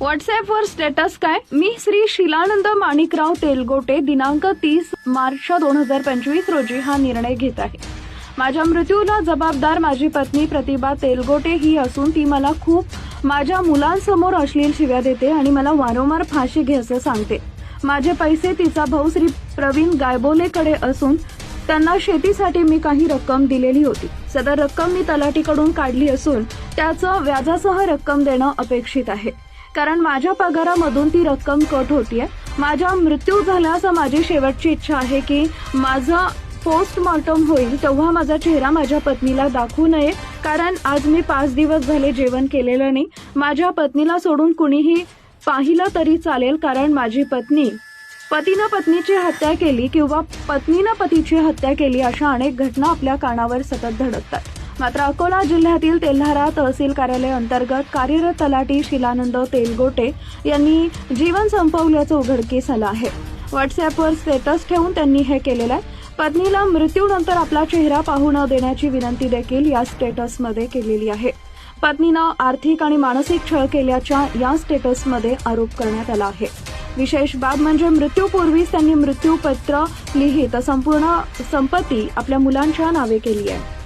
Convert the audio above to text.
व्हॉट्सअपवर स्टेटस काय? मी श्री शिलानंद माणिकराव तेलगोटे दिनांक तीस मार्च दोन हजार पंचवीस रोजी हा निर्णय घेत आहे. माझ्या मृत्यूला जबाबदार माझी पत्नी प्रतिभा तेलगोटे ही असून ती मला खूप माझ्या मुलांसमोर अश्लील शिव्या देते आणि मला वारंवार फाशी घे असं सांगते. माझे पैसे तिचा भाऊ श्री प्रवीण गायबोलेकडे असून त्यांना शेतीसाठी मी काही रक्कम दिलेली होती. सदर रक्कम मी तलाठीकडून काढली असून त्याचं व्याजासह रक्कम देणं अपेक्षित आहे. कारण माझ्या पगारामधून ती रक्कम कट होतीये. माझा मृत्यू झाल्यास माझी शेवटची इच्छा आहे की माझं पोस्टमॉर्टम होईल तेव्हा माझा चेहरा माझ्या पत्नीला दाखवू नये. कारण आज मी पाच दिवस झाले जेवण केलेलं नाही. माझ्या पत्नीला सोडून कुणीही पाहिलं तरी चालेल कारण माझी पत्नी पतीनं पत्नीची हत्या केली किंवा पत्नीनं पतीची हत्या केली अशा अनेक घटना आपल्या कानावर सतत धडकतात. मात्र अकोला जिल्ह्यातील तेल्हारा तहसील कार्यालय अंतर्गत कार्यरत तलाठी शिलानंद तेलगोटे यांनी जीवन संपवल्याचं उघडकीस आलं आहे. व्हॉट्सअपवर स्टेटस ठेवून त्यांनी हे केलेलं आहे. पत्नीला मृत्यूनंतर आपला चेहरा पाहू न देण्याची विनंती देखील या स्टेटसमध्ये केलेली आहे. पत्नीनं आर्थिक आणि मानसिक छळ केल्याच्या या स्टेटसमध्ये आरोप करण्यात आला आहे. विशेष बाब म्हणजे मृत्यूपूर्वीच त्यांनी मृत्यूपत्र लिहित संपूर्ण संपत्ती आपल्या मुलांच्या नावे केली आहे.